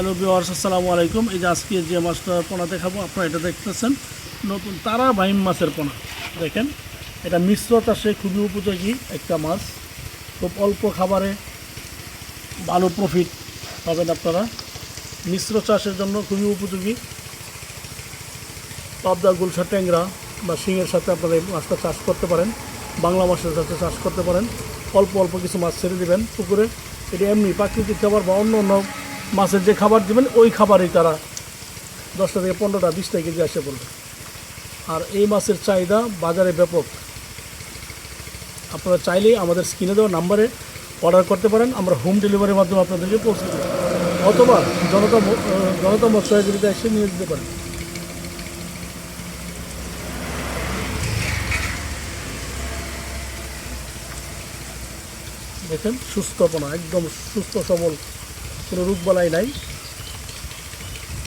Hello বিওয়ার্স আসসালামু আলাইকুম। এই যে আজকে যে মাছটা পোনা দেখাবো, আপনারা এটা দেখতেছেন। নতুন তারা বাইম মাছের পোনা। দেখেন, এটা মিশ্র চাষে খুবই উপযোগী একটা মাছ। খুব অল্প খাবারে ভালো প্রফিট পাবেন আপনারা। মিশ্র চাষের জন্য খুবই উপযোগী। পাবদা, গুলশা, ট্যাংরা বা শিঙের সাথে আপনারা এই মাছটা চাষ করতে পারেন। বাংলা মাছের সাথে চাষ করতে পারেন। অল্প অল্প কিছু মাছ ছেড়ে দেবেন পুকুরে। এটি এমনি প্রাকৃতিক খাবার বা অন্য অন্য মাছের যে খাবার দেবেন, ওই খাবারই তারা দশটা থেকে পনেরোটা বিশটা কেজি আসে পড়বে। আর এই মাছের চাহিদা বাজারে ব্যাপক। আপনারা চাইলেই আমাদের স্ক্রিনে দেওয়া নাম্বারে অর্ডার করতে পারেন, আমরা হোম ডেলিভারির মাধ্যমে আপনাদেরকে পৌঁছে দেবো। অথবা জনতা জনতা মৎস্যজীবিতে এসে নিয়ে যেতে পারেন। দেখেন, সুস্থপনা, একদম সুস্থ, সবল। কোনো রোগবালাই নাই।